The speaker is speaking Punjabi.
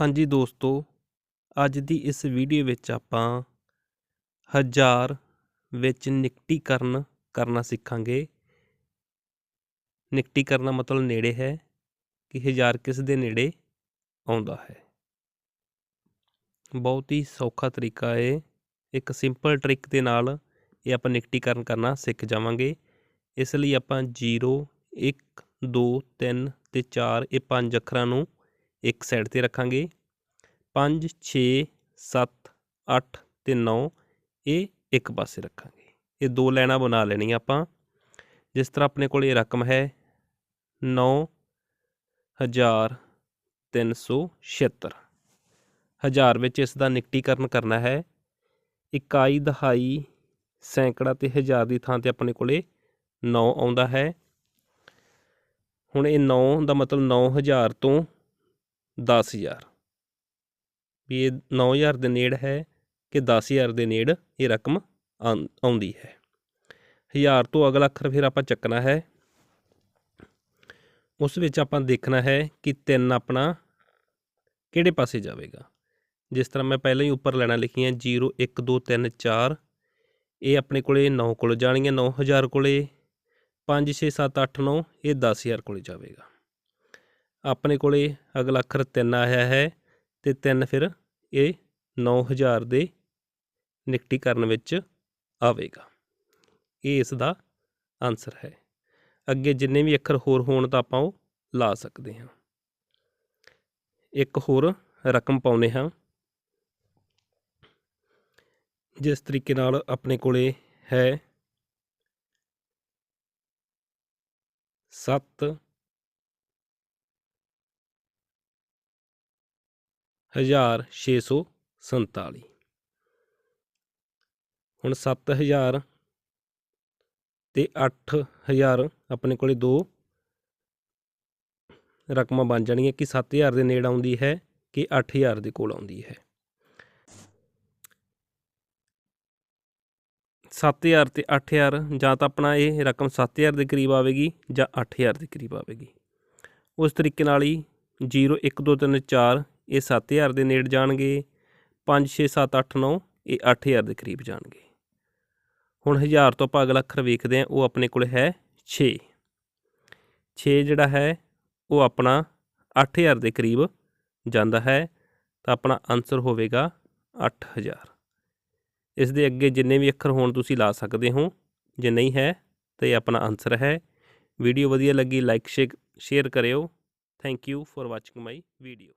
ਹਾਂਜੀ ਦੋਸਤੋ, ਅੱਜ ਦੀ ਇਸ ਵੀਡੀਓ ਵਿੱਚ ਆਪਾਂ ਹਜ਼ਾਰ ਵਿੱਚ ਨਿਕਟੀਕਰਨ ਕਰਨਾ ਸਿੱਖਾਂਗੇ। ਨਿਕਟੀਕਰਨ ਦਾ ਮਤਲਬ ਨੇੜੇ ਹੈ ਕਿ ਹਜ਼ਾਰ ਕਿਸ ਦੇ ਨੇੜੇ ਆਉਂਦਾ ਹੈ। ਬਹੁਤ ਹੀ ਸੌਖਾ ਤਰੀਕਾ ਹੈ। ਇੱਕ ਸਿੰਪਲ ਟ੍ਰਿਕ ਦੇ ਨਾਲ ਇਹ ਆਪਾਂ ਨਿਕਟੀਕਰਨ ਕਰਨਾ ਸਿੱਖ ਜਾਵਾਂਗੇ। ਇਸ ਲਈ ਆਪਾਂ 0 1 2 3 ਤੇ 4 ਇਹ ਪੰਜ ਅੱਖਰਾਂ ਨੂੰ ਇੱਕ ਸਾਈਡ ਤੇ ਰੱਖਾਂਗੇ। 5 6 7 8 ਤੇ 9 ਇਹ ਇੱਕ ਪਾਸੇ ਰੱਖਾਂਗੇ। ਇਹ ਦੋ ਲਾਈਨਾਂ ਬਣਾ ਲੈਣੀਆਂ ਆਪਾਂ। ਜਿਸ ਤਰ੍ਹਾਂ ਆਪਣੇ ਕੋਲ ਇਹ ਰਕਮ ਹੈ 9376 ਹਜ਼ਾਰ ਵਿੱਚ ਇਸ ਦਾ ਨਿਕਟੀਕਰਨ ਕਰਨਾ ਹੈ। ਇਕਾਈ, ਦਹਾਈ, ਸੈਂਕੜਾ ਤੇ ਹਜ਼ਾਰ ਦੀ ਥਾਂ ਤੇ ਆਪਣੇ ਕੋਲੇ 9 ਆਉਂਦਾ ਹੈ। ਹੁਣ ਇਹ 9 ਦਾ ਮਤਲਬ 9000 ਤੋਂ 10000 ਵੀ ਇਹ 9000 ਦੇ ਨੇੜ ਹੈ ਕਿ 10000 ਦੇ ਨੇੜ ਇਹ ਰਕਮ ਆਂ- ਆਉਂਦੀ ਹੈ। ਹਜ਼ਾਰ ਤੋਂ ਅਗਲਾ ਅੱਖਰ ਫਿਰ ਆਪਾਂ ਚੱਕਣਾ ਹੈ। ਉਸ ਵਿੱਚ ਆਪਾਂ ਦੇਖਣਾ ਹੈ ਕਿ 3 ਆਪਣਾ ਕਿਹੜੇ ਪਾਸੇ ਜਾਵੇਗਾ। ਜਿਸ ਤਰ੍ਹਾਂ ਮੈਂ ਪਹਿਲਾਂ ਹੀ ਉੱਪਰ ਲੈਣਾ ਲਿਖੀਆਂ 0 1 2 3 4 ਇਹ ਆਪਣੇ ਕੋਲੇ 9 ਕੋਲ ਜਾਣਗੀਆਂ 9000 ਕੋਲੇ। 5 6 7 8 9 ਇਹ 10000 ਕੋਲੇ ਜਾਵੇਗਾ। ਆਪਣੇ ਕੋਲੇ ਅਗਲਾ ਅੱਖਰ 3 ਆਇਆ ਹੈ ਤੇ 3 ਫਿਰ ਇਹ 9000 ਦੇ ਨਿਕਟੀਕਰਨ ਵਿੱਚ ਆਵੇਗਾ। ਇਹ ਇਸ ਦਾ ਆਨਸਰ ਹੈ। ਅੱਗੇ ਜਿੰਨੇ ਵੀ ਅੱਖਰ ਹੋਰ ਹੋਣ ਤਾਂ ਆਪਾਂ ਉਹ ਲਾ ਸਕਦੇ ਹਾਂ। ਇੱਕ ਹੋਰ ਰਕਮ ਪਾਉਨੇ ਹਾਂ। ਜਿਸ ਤਰੀਕੇ ਨਾਲ ਆਪਣੇ ਕੋਲੇ ਹੈ 7 ਹਜ਼ਾਰ ਛੇ ਸੌ ਸੰਤਾਲੀ। ਹੁਣ 7000 ਤੇ 8000 ਆਪਣੇ ਕੋਲੇ ਦੋ ਰਕਮਾਂ ਬਣ ਜਾਣਗੀਆਂ ਕਿ 7000 ਦੇ ਨੇੜ ਆਉਂਦੀ ਹੈ ਕਿ 8000 ਦੇ ਕੋਲ ਆਉਂਦੀ ਹੈ। 7000 ਤੇ 8000 ਜਾਂ ਤਾਂ ਆਪਣਾ ਇਹ ਰਕਮ 7000 ਦੇ ਕਰੀਬ ਆਵੇਗੀ ਜਾਂ 8000 ਦੇ ਕਰੀਬ ਆਵੇਗੀ। ਉਸ ਤਰੀਕੇ ਨਾਲ ਹੀ 0 1 2 3 4 ਇਹ 7000 ਦੇ ਨੇੜੇ ਜਾਣਗੇ 5 6 7 8 9 ਇਹ 8000 ਦੇ ਕਰੀਬ ਜਾਣਗੇ। ਹੁਣ 1000 ਤੋਂ ਆਪਾਂ ਅਗਲਾ ਅੱਖਰ ਵੇਖਦੇ ਹਾਂ, ਉਹ ਆਪਣੇ ਕੋਲ ਹੈ 6 6 ਜਿਹੜਾ ਹੈ, ਉਹ ਆਪਣਾ 8000 ਦੇ ਕਰੀਬ ਜਾਂਦਾ ਹੈ, ਤਾਂ ਆਪਣਾ ਆਨਸਰ ਹੋਵੇਗਾ 8000 ਇਸ ਦੇ ਅੱਗੇ ਜਿੰਨੇ ਵੀ ਅੱਖਰ ਹੋਣ ਤੁਸੀਂ ਲਾ ਸਕਦੇ ਹੋ, ਜੇ ਨਹੀਂ ਹੈ, ਤਾਂ ਇਹ ਆਪਣਾ ਆਨਸਰ ਹੈ। ਵੀਡੀਓ ਵਧੀਆ ਲੱਗੀ ਲਾਈਕ ਸ਼ੇਅਰ ਕਰਿਓ। Thank you for watching my video